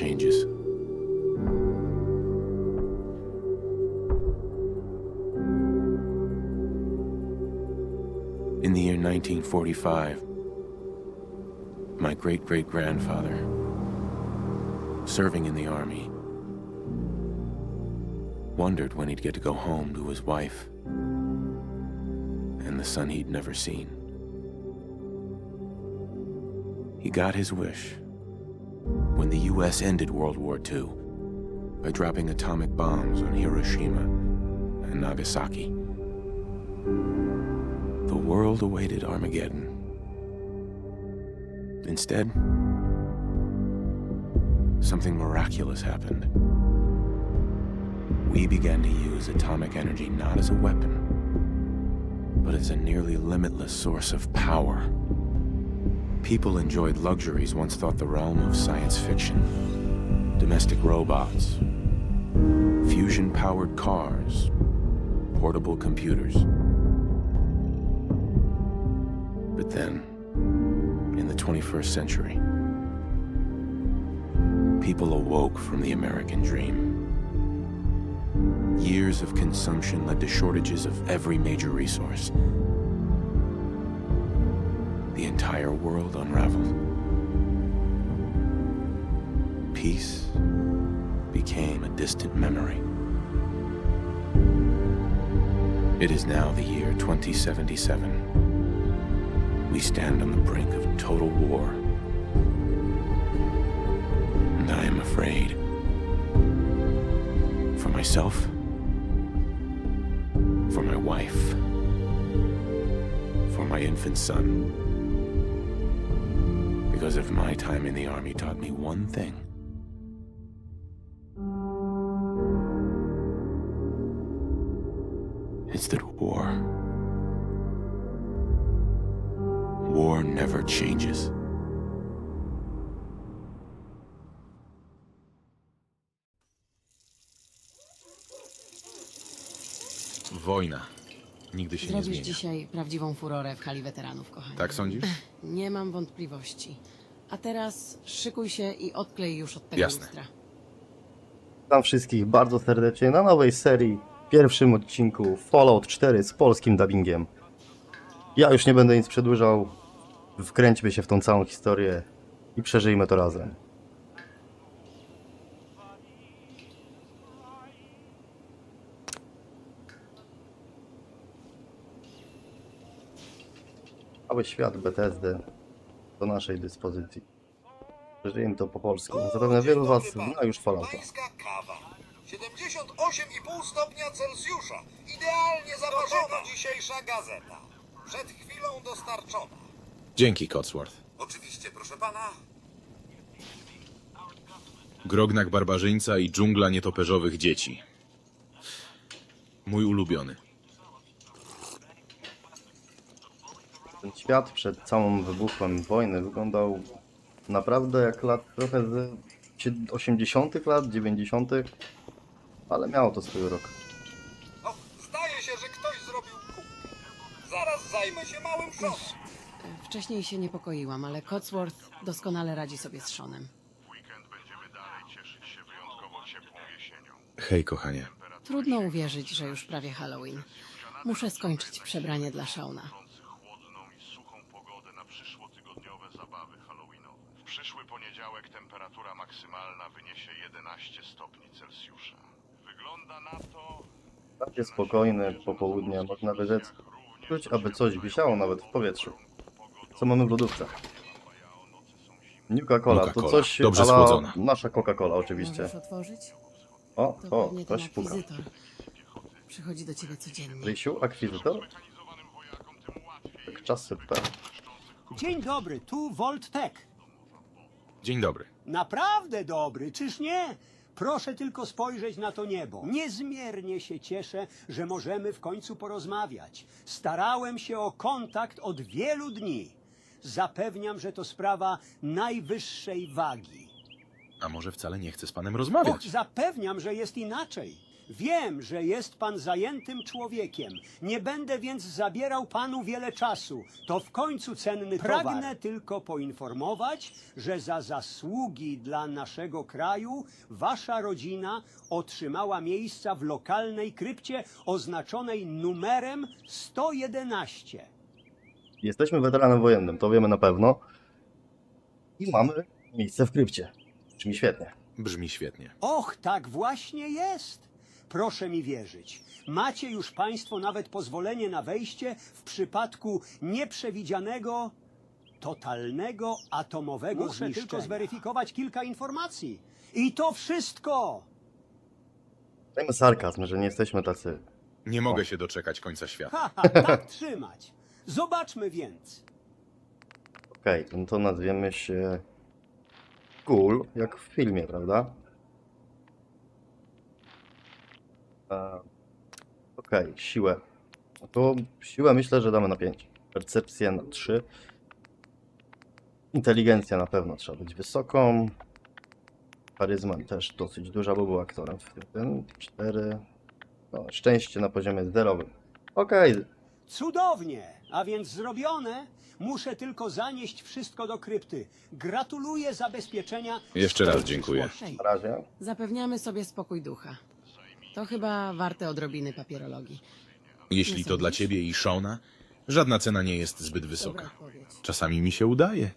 changes. In the year 1945, my great great grandfather, serving in the army, wondered when he'd get to go home to his wife and the son he'd never seen. He got his wish when the U.S. ended World War II by dropping atomic bombs on Hiroshima and Nagasaki. The world awaited Armageddon. Instead, something miraculous happened. We began to use atomic energy not as a weapon, but as a nearly limitless source of power. People enjoyed luxuries once thought the realm of science fiction. Domestic robots, fusion powered cars, portable computers. But then, in the 21st century, people awoke from the American dream. Years of consumption led to shortages of every major resource. The entire world unraveled. Peace became a distant memory. It is now the year 2077. We stand on the brink of total war. And I am afraid. For myself, for my wife, for my infant son. Because if my time in the army taught me one thing, it's that war. War never changes. Wojna. Nigdy się nie Zrobisz zmienia. dzisiaj prawdziwą furorę w hali weteranów, kochani. Tak sądzisz? Nie mam wątpliwości. A teraz szykuj się i odklej już od tego Jasne. lustra. Witam wszystkich bardzo serdecznie na nowej serii, pierwszym odcinku Fallout 4 z polskim dubbingiem. Ja już nie będę nic przedłużał, wkręćmy się w tą całą historię i przeżyjmy to razem. Cały świat BTSD do naszej dyspozycji. Przeżyjemy to po polsku. Zapewne wielu z Was zna już Fallouta. Pańska kawa. 78,5 stopnia Celsjusza. Idealnie zaparzona dzisiejsza gazeta. Przed chwilą dostarczona. Dzięki, Cotsworth. Oczywiście, proszę pana. Grognak barbarzyńca i dżungla nietoperzowych dzieci. Mój ulubiony. Ten świat przed całym wybuchem wojny wyglądał naprawdę jak lat trochę z 80. lat, 90., ale miało to swój rok. No, zdaje się, że ktoś zrobił kupę. Zaraz zajmę się małym szonem. Wcześniej się niepokoiłam, ale Cotsworth doskonale radzi sobie z Seanem. Hej, kochanie. Trudno uwierzyć, że już prawie Halloween. Muszę skończyć przebranie dla Shauna. chłodną i suchą pogodę na przyszłotygodniowe zabawy halloweenowe. W przyszły poniedziałek temperatura maksymalna wyniesie 11 stopni Celsjusza. Wygląda na to... Takie spokojne popołudnie, można by rzec, czuć, aby coś wisiało nawet w powietrzu. Co mamy w lodówce? Nuka-Cola, to coś Dobrze ala schłodzona. nasza Coca-Cola oczywiście. Możesz otworzyć? O, To o, pewnie ktoś puka. akwizytor. Przychodzi do ciebie codziennie. Rysiu, akwizytor? Tak czas super. Dzień dobry, tu Volt Tech. Dzień dobry. Naprawdę dobry, czyż nie? Proszę tylko spojrzeć na to niebo. Niezmiernie się cieszę, że możemy w końcu porozmawiać. Starałem się o kontakt od wielu dni. Zapewniam, że to sprawa najwyższej wagi. A może wcale nie chcę z panem Och, rozmawiać? zapewniam, że jest inaczej. Wiem, że jest pan zajętym człowiekiem. Nie będę więc zabierał panu wiele czasu. To w końcu cenny Pragnę towar. Pragnę tylko poinformować, że za zasługi dla naszego kraju wasza rodzina otrzymała miejsca w lokalnej krypcie oznaczonej numerem 111. Jesteśmy weteranem wojennym, to wiemy na pewno. I mamy miejsce w krypcie. Brzmi świetnie. Brzmi świetnie. Och, tak właśnie jest. Proszę mi wierzyć. Macie już Państwo nawet pozwolenie na wejście w przypadku nieprzewidzianego, totalnego atomowego Muszę zniszczenia. tylko zweryfikować kilka informacji. I to wszystko! Dajmy sarkazm, że nie jesteśmy tacy. Nie mogę się doczekać końca świata. Ha, ha, tak trzymać. Zobaczmy więc. Okej, no to nazwiemy się. Ghoul, jak w filmie, prawda? E, Okej, siłę. No to siłę myślę, że damy na 5. Percepcję na 3. Inteligencja na pewno trzeba być wysoką. Charyzma też dosyć duża, bo był aktorem w tym. 4. No, szczęście na poziomie zerowym. Okej, Cudownie! A więc zrobione. Muszę tylko zanieść wszystko do krypty. Gratuluję zabezpieczenia. Jeszcze raz dziękuję. na razie. Zapewniamy sobie spokój ducha. To chyba warte odrobiny papierologii. Jeśli to dla ciebie i Shona, żadna cena nie jest zbyt Dobra wysoka. odpowiedź. Czasami mi się udaje.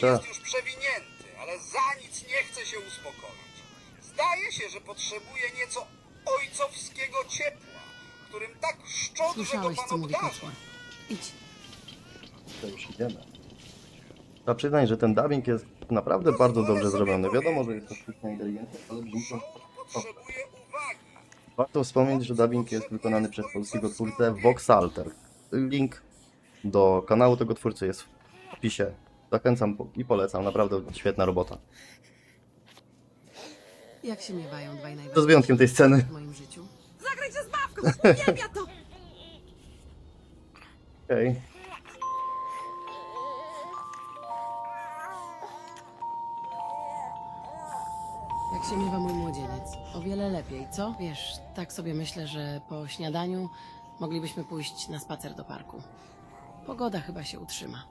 Ty jest już przewinięty, ale za nic nie chce się uspokoić. Zdaje się, że potrzebuje nieco ojcowskiego ciepła, którym tak szczodrze go Słyszałeś, pan co mówi obdarza. Kotła. Idź. To już idziemy. Trzeba przyznać, że ten dubbing jest naprawdę bardzo dobrze zrobiony. Wiadomo, że jest to sztuczna inteligencja, ale brzmi to... Warto wspomnieć, że dubbing jest wykonany przez polskiego twórcę Voxalter. Link do kanału tego twórcy jest w opisie. Zachęcam i polecam, naprawdę świetna robota. Jak się miewają dwaj To z najważniejsi wyjątkiem tej sceny. w moim życiu? Zagrajcie z bawką! Uwielbia to! Okej. Jak się miewa mój młodzieniec? O wiele lepiej, co? Wiesz, tak sobie myślę, że po śniadaniu moglibyśmy pójść na spacer do parku. Pogoda chyba się utrzyma.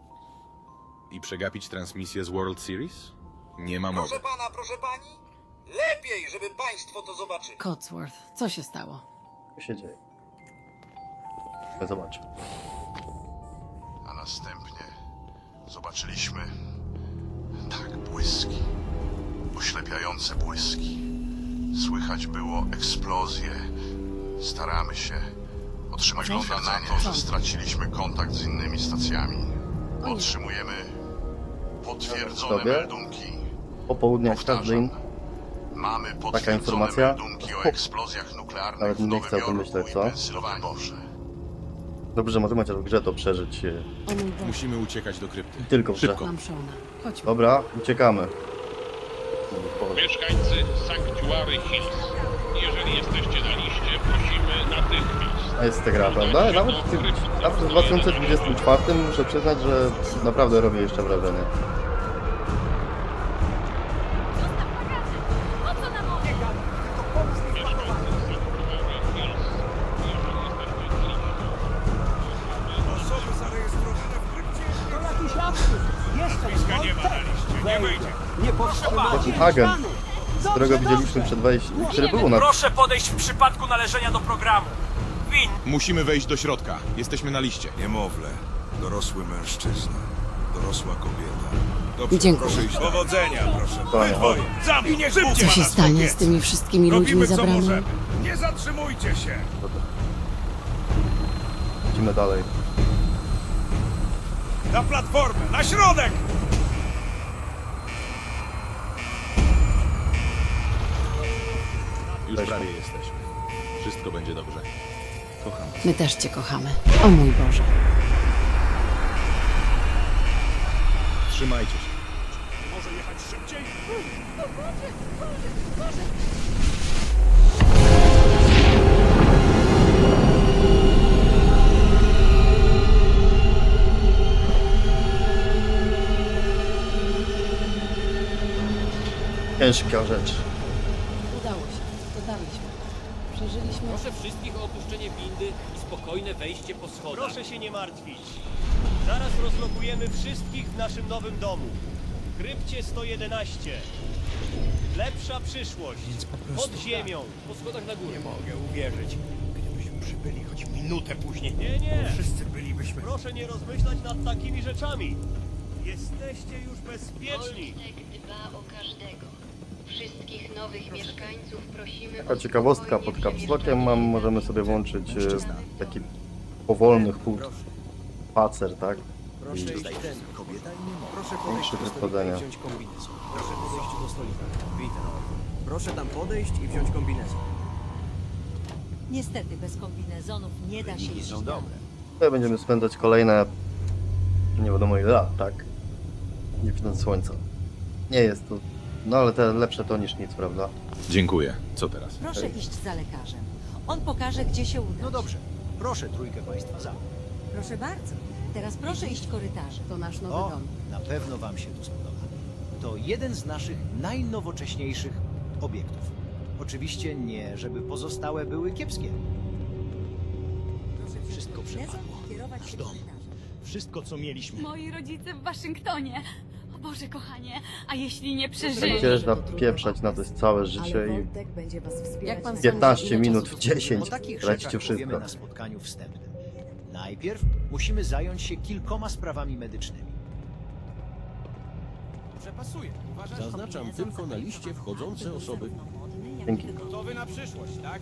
I przegapić transmisję z World Series? Nie ma mowy. Proszę pana, proszę pani, lepiej, żeby państwo to zobaczyli. Cotsworth, co się stało? Co się dzieje? Zobaczmy. A następnie zobaczyliśmy tak błyski, oślepiające błyski. Słychać było eksplozje. Staramy się otrzymać Wygląda na to, że straciliśmy kontakt z innymi stacjami. Otrzymujemy potwierdzone Sobie? meldunki. Po południach każdy Powtarzam. Mamy potwierdzone informacja? meldunki o eksplozjach nuklearnych Nawet w nie Nowym chcę o tym Jorku myśleć, i co? Pensylwanii. Dobrze, że możemy chociaż w grze to przeżyć. e, O mój Boże, Musimy uciekać do krypty. Tylko w grze. Szybko. mam Shona. Chodźmy. Dobra, uciekamy. Mieszkańcy Sanctuary Hills, jeżeli jesteście na liście, prosimy natychmiast. A jest ta gra, prawda? Nawet, w tym- nawet w 2024 muszę przyznać, że naprawdę robi jeszcze wrażenie. Którego widzieliśmy przed wejściem, który był na... Proszę podejść w przypadku należenia do programu. Win, Musimy wejść do środka. Jesteśmy na liście. Niemowlę, dorosły mężczyzna, dorosła kobieta. Dobrze, Dziękuję. proszę iść. Powodzenia, proszę. Panie, chodź. Zamknij szybciej! Co się stanie z tymi wszystkimi ludźmi Robimy co zabranymi? możemy. Nie zatrzymujcie się! Idziemy dalej. Na platformę, na środek! Już prawie jesteśmy. Wszystko będzie dobrze. Kocham. was. My też cię kochamy. O mój Boże. Trzymajcie się. Może jechać szybciej? ciężka rzecz. Proszę wszystkich o opuszczenie windy i spokojne wejście po schodach. Proszę się nie martwić. Zaraz rozlokujemy wszystkich w naszym nowym domu. Krypcie 111. Lepsza przyszłość. Pod ziemią. Po schodach na górę. Mogę uwierzyć. Gdybyśmy przybyli choć minutę później, Nie, nie. wszyscy bylibyśmy... Proszę nie rozmyślać nad takimi rzeczami. Jesteście już bezpieczni. Dba o każdego. Wszystkich nowych mieszkańców prosimy Taka ciekawostka pod kapslokiem mam, możemy sobie włączyć e, taki powolny chód, spacer, tak? Proszę iść ten, kobieta i nie Proszę podejść do stolika i wziąć kombinezon. Proszę podejść do stolika. Witam. Proszę tam podejść i wziąć kombinezon. Niestety bez kombinezonów nie da się Wyniki iść są dalej. dobre. Tutaj będziemy spędzać kolejne nie wiadomo ile lat, tak? Nie widząc słońca. Nie jest to, no ale te lepsze to niż nic, prawda? Dziękuję. Co teraz? Proszę iść za lekarzem. On pokaże, gdzie się udać. No dobrze. Proszę trójkę państwa za. Proszę bardzo. Teraz proszę iść korytarzem. To nasz nowy O, dom. na pewno wam się tu spodoba. To jeden z naszych najnowocześniejszych obiektów. Oczywiście nie, żeby pozostałe były kiepskie. Wszystko przepadło. Kierować Nasz się dom. Wszystko, co mieliśmy. Moi rodzice w Waszyngtonie. Boże, kochanie, a jeśli nie Tak przeżyję? Będziesz napieprzać na to całe życie i Jak pan sądzi, 15 ile minut w to trwa? 10 O takich tracicie rzeczach powiemy wszystko. na spotkaniu wstępnym. Najpierw musimy zająć się kilkoma sprawami medycznymi. Przepasuję. Uważasz? Zaznaczam tylko na liście wchodzące osoby. Dzięki. Gotowy na przyszłość, tak?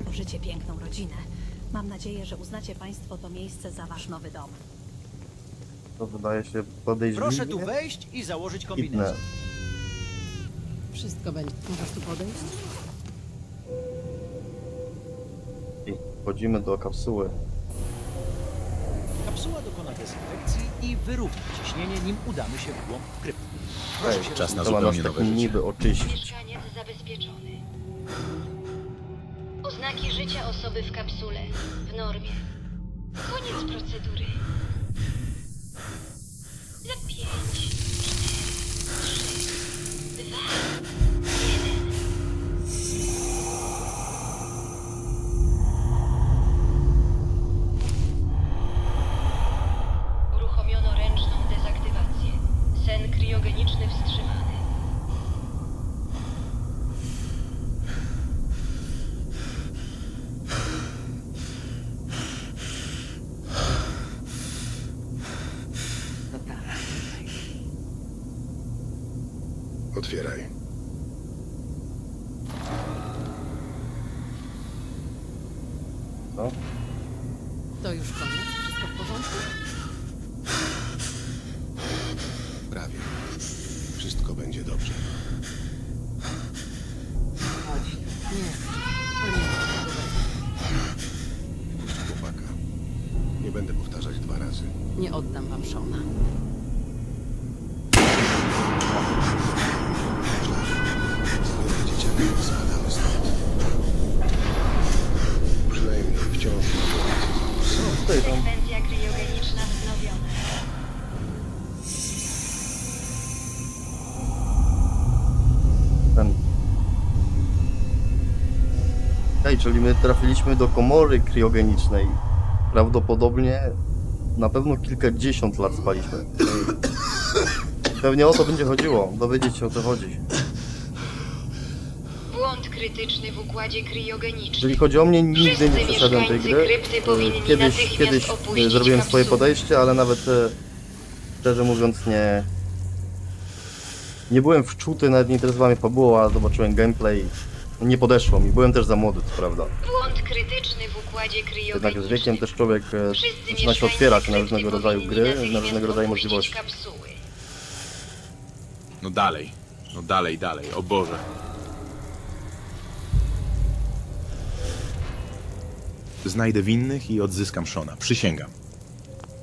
Tworzycie piękną rodzinę. Mam nadzieję, że uznacie Państwo to miejsce za Wasz nowy dom. To wydaje się podejrzliwie. Proszę tu wejść i założyć kombinezon. Wszystko będzie. Możesz tu podejść? I wchodzimy do kapsuły. Kapsuła dokona dezynfekcji i wyrówna ciśnienie, nim udamy się w głąb krypty. Proszę Ej, się czas na to ma nas zupełnie tak nowe życie. niby oczyścić. Mieszkaniec zabezpieczony. Oznaki życia osoby w kapsule. W normie. Koniec procedury. Otwieraj. Ej, czyli my trafiliśmy do komory kriogenicznej. Prawdopodobnie na pewno kilkadziesiąt lat spaliśmy. Pewnie o to będzie chodziło, dowiedzieć się o co chodzi. Błąd krytyczny w układzie kriogenicznym. Jeżeli chodzi o mnie, nigdy nie przeszedłem tej gry. krypty powinni Kiedyś, natychmiast kiedyś e, opuścić zrobiłem swoje kapsułę. podejście, ale nawet e, szczerze mówiąc nie... Nie byłem wczuty, nawet nie interesowała mnie fabuła, zobaczyłem gameplay. Nie podeszło mi, byłem też za młody, to prawda. Błąd krytyczny w układzie Jednak kriogenicznym. z wiekiem też człowiek e, Wszyscy zaczyna się otwierać na różnego rodzaju gry, na różnego rodzaju możliwości. kapsuły. No dalej. No dalej, dalej. O Boże. Znajdę winnych i odzyskam Shona. Przysięgam.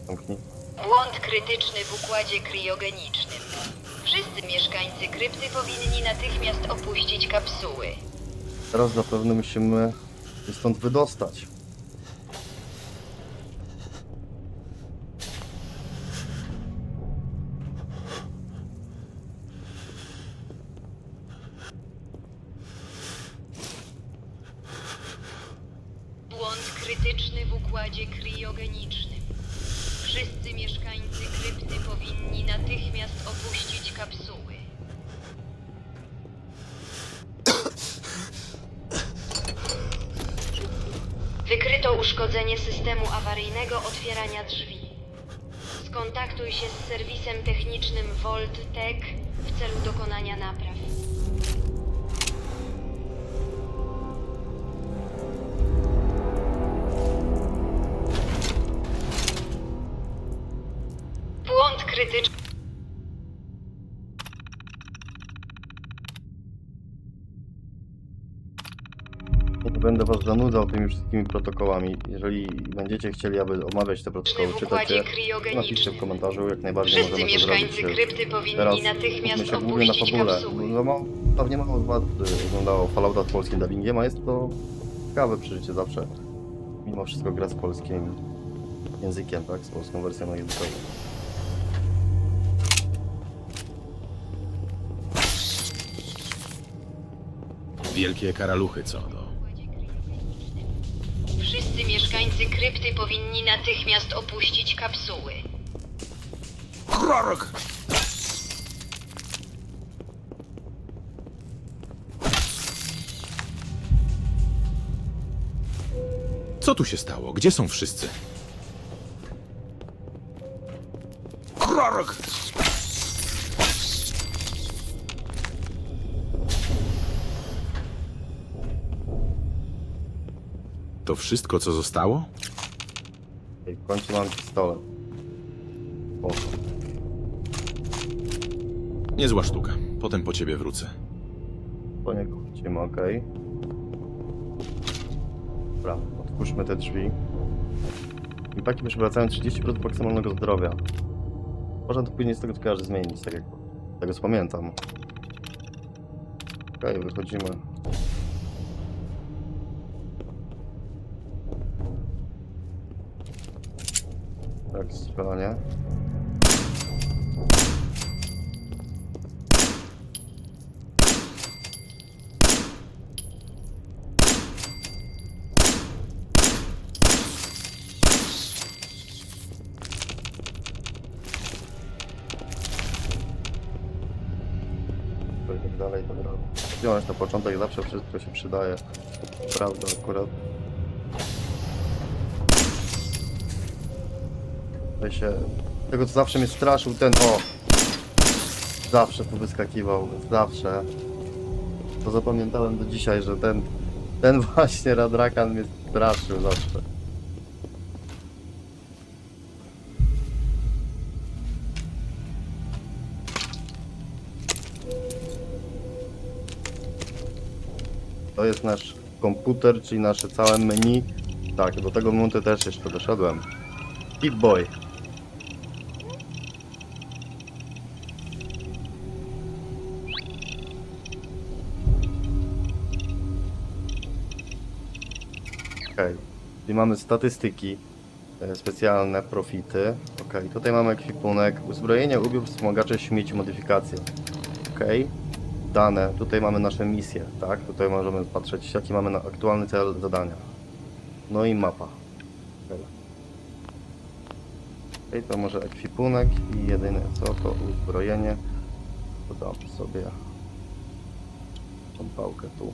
Zamknij. Błąd krytyczny w układzie kriogenicznym. Wszyscy mieszkańcy krypty powinni natychmiast opuścić kapsuły. Teraz zapewne musimy się stąd wydostać. Krytyczny. Nie będę was zanudzał tymi wszystkimi protokołami. Jeżeli będziecie chcieli, aby omawiać te protokoły, w czytać układzie je, kriogenicznym. napiszcie w komentarzu, jak najbardziej Wszyscy możemy to zrobić. mieszkańcy krypty powinni Teraz natychmiast skupmy się głównie na opuścić fabule. kapsuły. No, ma, pewnie mało z was y, oglądało Fallouta z polskim dubbingiem, a jest to ciekawe przeżycie zawsze. Mimo wszystko gra z polskim językiem, tak? Z polską wersją językową. Wielkie karaluchy co do. Wszyscy mieszkańcy krypty powinni natychmiast opuścić kapsuły. Krorok! Co tu się stało? Gdzie są wszyscy? Krorok! To wszystko, co zostało? I w końcu mam pistolet. O, Niezła sztuka. Potem po ciebie wrócę. to nie kłócimy, okej. Dobra, otwórzmy te drzwi. I paki przywracają 30% maksymalnego zdrowia. Można to później z tego kojarzy zmienić, tak jak z tego co pamiętam. Okej, wychodzimy. Tak, strzelanie. tak dalej, dobra. Wziąłeś na początek, zawsze wszystko się przydaje. Prawda, akurat. Się... Tego, co zawsze mnie straszył, ten o! Zawsze tu wyskakiwał, zawsze. To zapamiętałem do dzisiaj, że ten... Ten właśnie Radrakan mnie straszył zawsze. To jest nasz komputer, czyli nasze całe menu. Tak, do tego momentu też jeszcze doszedłem. Pip Boy. Czyli mamy statystyki e, specjalne, profity. Okej, tutaj mamy ekwipunek, uzbrojenie, ubiór, wspomagacze, śmieci, modyfikacje. Okej, dane, tutaj mamy nasze misje, tak? Tutaj możemy patrzeć, jaki mamy aktualny cel zadania. No i mapa. Okay, to może ekwipunek i jedyne co to uzbrojenie. Dodam sobie tą pałkę tu.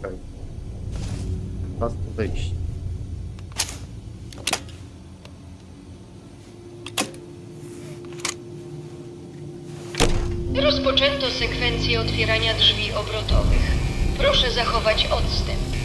Okej. Czas wyjść. Rozpoczęto sekwencję otwierania drzwi obrotowych. Proszę zachować odstęp.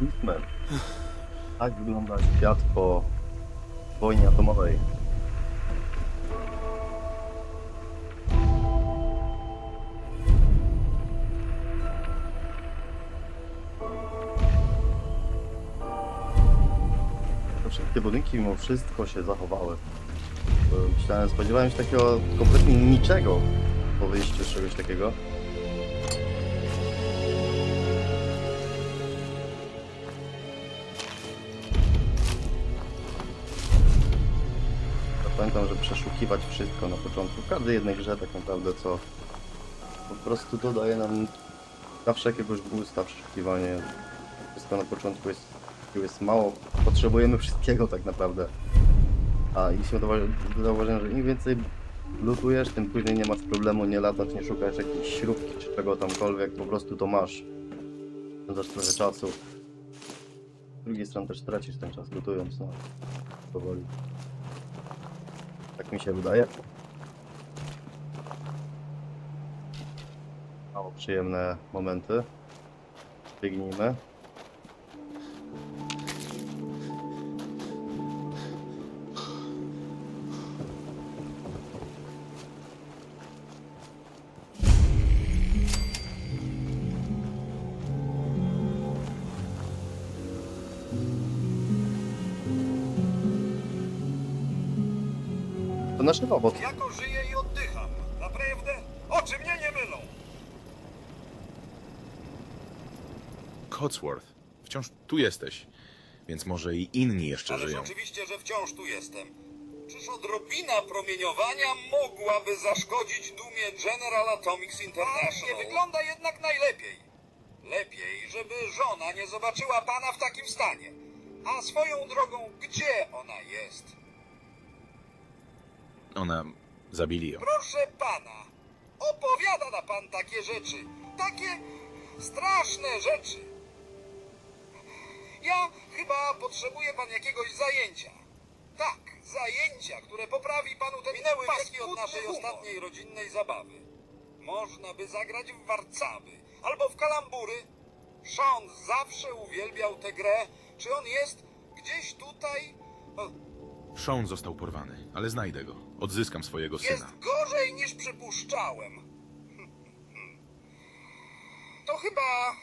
Hitman. Tak wygląda świat po wojnie atomowej. To Wszystkie budynki mimo wszystko się zachowały. Myślałem, spodziewałem się takiego kompletnie niczego po wyjściu z czegoś takiego. Przeszukiwać wszystko na początku, w każdej jednej grze tak naprawdę, co po prostu dodaje nam zawsze jakiegoś boosta przeszukiwanie. Wszystko na początku jest, jest mało, potrzebujemy wszystkiego tak naprawdę. A i się zauważy- zauważyłem, że im więcej lutujesz, tym później nie masz problemu, nie latasz, nie szukasz jakiejś śrubki czy czego tamkolwiek, po prostu to masz. Spędzasz trochę czasu. Z drugiej strony też tracisz ten czas lutując, no. Powoli. Tak mi się wydaje. Mało przyjemne momenty. Biegnijmy. Nasz robot. Jako żyję i oddycham. Naprawdę? Oczy mnie nie mylą. Cotsworth, wciąż tu jesteś, więc może i inni jeszcze Ależ żyją. oczywiście, że wciąż tu jestem. Czyż odrobina promieniowania mogłaby zaszkodzić dumie General Atomics International? nie wygląda jednak najlepiej. Lepiej, żeby żona nie zobaczyła pana w takim stanie. A swoją drogą, gdzie ona jest? Ona... zabili ją. Proszę pana, opowiada na pan takie rzeczy. Takie straszne rzeczy. Ja chyba potrzebuję pan jakiegoś zajęcia. Tak, zajęcia, które poprawi panu ten Minęły paski od naszej ostatniej rodzinnej zabawy. Można by zagrać w warcaby albo w kalambury. Sean zawsze uwielbiał tę grę. Czy on jest gdzieś tutaj? O, Sean został porwany, ale znajdę go. Odzyskam swojego Jest syna. gorzej niż przypuszczałem. To chyba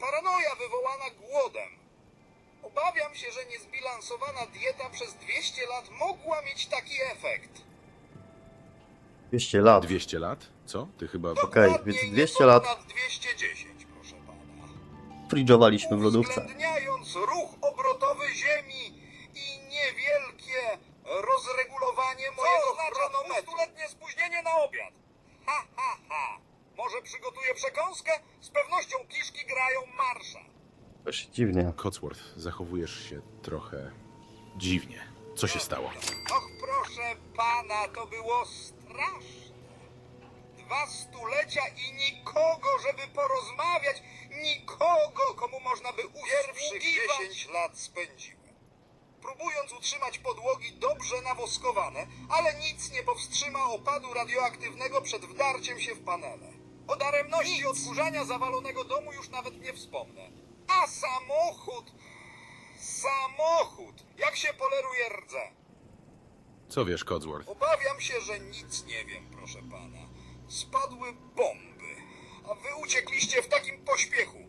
paranoja wywołana głodem. Obawiam się, że niezbilansowana dieta przez 200 lat mogła mieć taki efekt. 200 lat. 200 lat? Co? Ty chyba... Okej, Dokładniej więc 200 nieco lat ponad 210, proszę pana. fridżowaliśmy w lodówce. Uwzględniając ruch obrotowy Ziemi niewielkie rozregulowanie mojego chronometru. stuletnie spóźnienie na obiad. Ha, ha, ha. Może przygotuję przekąskę? Z pewnością kiszki grają marsza. Też dziwnie. Cotsworth, zachowujesz się trochę... dziwnie. Co się stało? Och, proszę pana, to było straszne. Dwa stulecia i nikogo, żeby porozmawiać, nikogo, komu można by usługiwać. Pierwszych 10 lat spędziłem. Utrzymać podłogi dobrze nawoskowane, ale nic nie powstrzyma opadu radioaktywnego przed wdarciem się w panele. O daremności odkurzania zawalonego domu już nawet nie wspomnę. A samochód! Samochód! Jak się poleruje rdze? Co wiesz, Codsworth? Obawiam się, że nic nie wiem, proszę pana. Spadły bomby, a wy uciekliście w takim pośpiechu.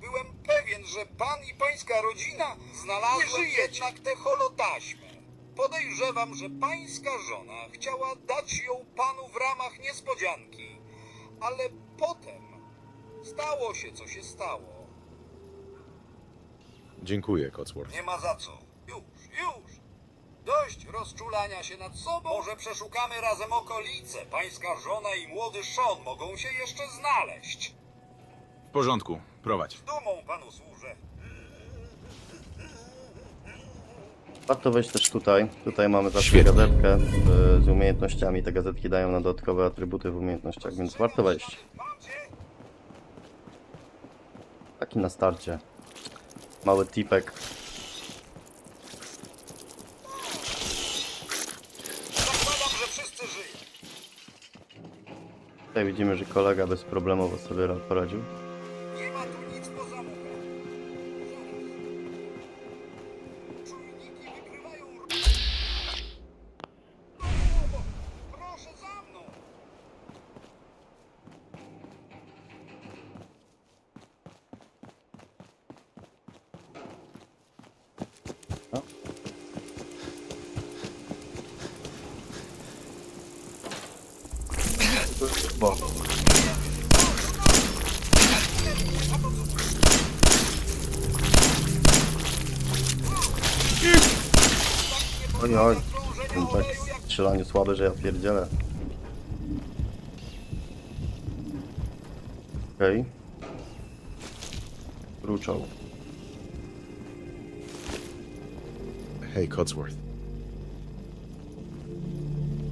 Byłem pewien, że pan i pańska rodzina znalazły jednak tę holotaśmę. Podejrzewam, że pańska żona chciała dać ją panu w ramach niespodzianki, ale potem stało się, co się stało. Dziękuję, Codsworth. Nie ma za co. Już, już. Dość rozczulania się nad sobą. Może przeszukamy razem okolice. Pańska żona i młody Sean mogą się jeszcze znaleźć. W porządku. Prowadź. Z dumą panu służę. Warto wejść też tutaj. Tutaj mamy zawsze Świetnie. gazetkę y, z umiejętnościami. Te gazetki dają nam dodatkowe atrybuty w umiejętnościach, więc warto wejść. Mam cię. Taki na starcie. Mały tipek. Zakładam, że wszyscy żyją. Tutaj widzimy, że kolega bezproblemowo sobie ra- poradził. Bo. Oj, oj. Ten tak w strzelaniu słaby, że ja pierdzielę. Okej. Okay. Ruczał. Hej, Codsworth.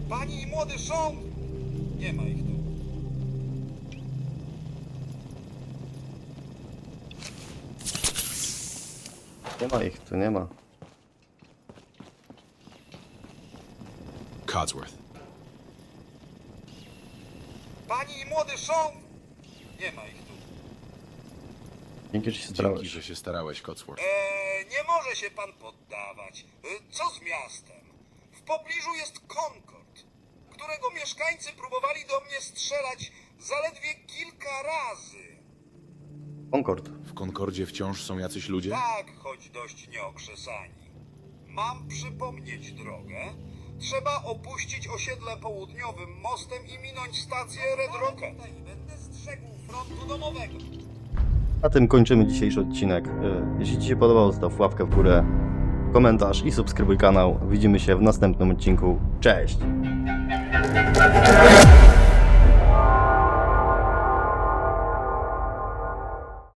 Pani i młody Sean! Nie ma ich tu. Nie ma ich, tu nie ma. Codsworth. Pani i młody Sean! Nie ma ich tu. Dzięki, że się Dzięki, starałeś. że się starałeś, Codsworth. Eee, nie może się pan poddawać. E, Co z miastem? W pobliżu jest Concord, którego mieszkańcy próbowali do mnie strzelać zaledwie kilka razy. Concord. W Concordzie wciąż są jacyś ludzie? Tak, choć dość nieokrzesani. Mam przypomnieć drogę. Trzeba opuścić osiedle południowym mostem i minąć stację Red Rocket. Będę strzegł frontu domowego. Na tym kończymy dzisiejszy odcinek. Y, Jeśli Ci się podobał, zostaw łapkę w górę, komentarz i subskrybuj kanał. Widzimy się w następnym odcinku. Cześć!